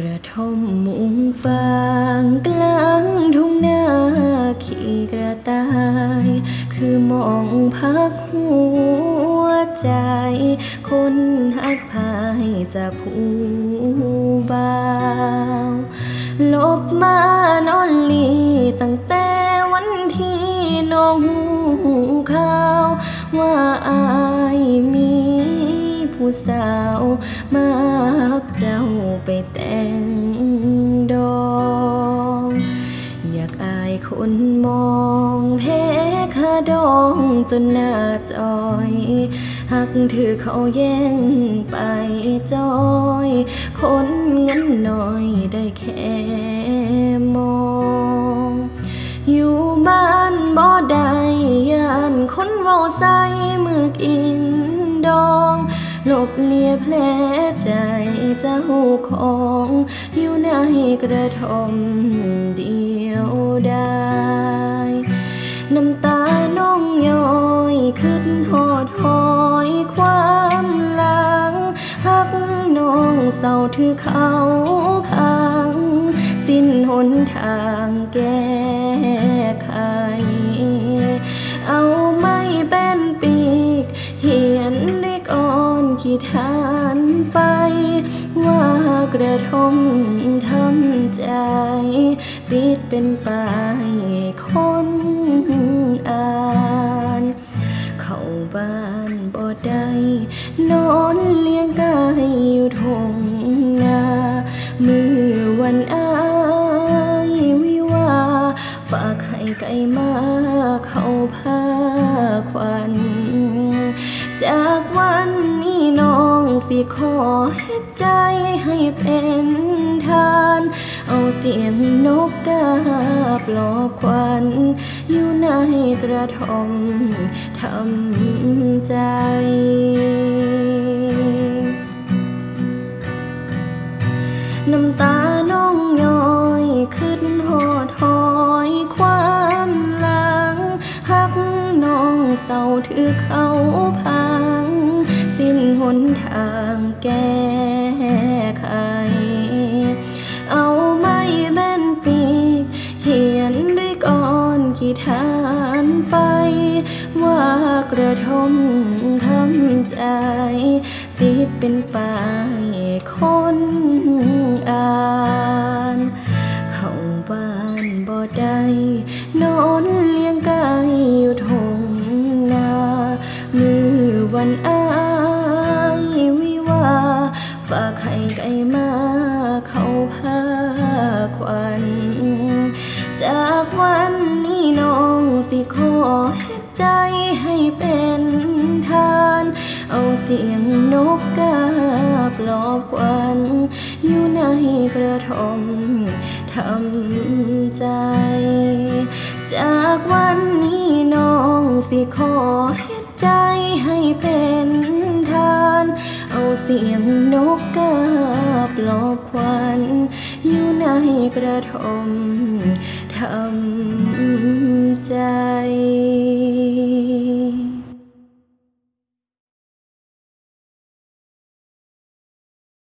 กระทมมุงฟางกลางทุ่งนาขี่กระต่าย คือมองพักหัวใจ คนหักพายจากผู้บ่าวลบมานอนลีตั้งแต่วันที่น้องหูข่าว ว่าอายมีผู้สาวมากเจ้า ไปแต่งดอง อยากอายคนมองแพ้คาดองจนหน้าจอยหักถือเขาแย่งไปจอย คนเงินหน่อยได้แค่มอง อยู่บ้านบ่ได้ยานคนเว้าใส่มือกินดอง ลบเลียแผลใจเจ้าของ อยู่ในกระทมเดียวได้ น้ำตาน้องย้อยขึ้นหอดหอยความหลังหักน้องเศร้าถือเขาพัง สิ้นหนทางแก้ไข อนขีดฐานไฟ ว่ากระทงทำใจ ติดเป็นป้ายคนอ่านเข้าบ้านบ่ได้นอนเลี้ยงกายอยู่ทงนามือวันอายวิวาฝากให้ไก่มาเข้าผ้าควา สิขอให้ใจให้เป็นทาน เอาเสียงนกกาปลอบควันอยู่ในกระทมทำใจน้ำตาน้องย้อยขึ้นหอดหอยความหลังหักน้องเศร้าถือเขา นหนทางแก้ไข เอาไม่แม่นปีกเขียนด้วยก้อนขีดฐานไฟ ว่ากระทงทำใจ ติดเป็นป้ายคนอ่านเข้าบ้านบ่ได้นอนเลี้ยงกายอยู่ทงนา มือวันอา ฝากให้ไก่มาเข้าผ้าควันจากวันนี้น้องสิขอให้ใจให้เป็นทาน เอาเสียงนกกาปลอบควันอยู่ในกระทงทำใจ จากวันนี้น้องสิขอให้ใจให้เป็น เอาเสียงนกกาปลอบควันอยู่ในกระทมทำใจ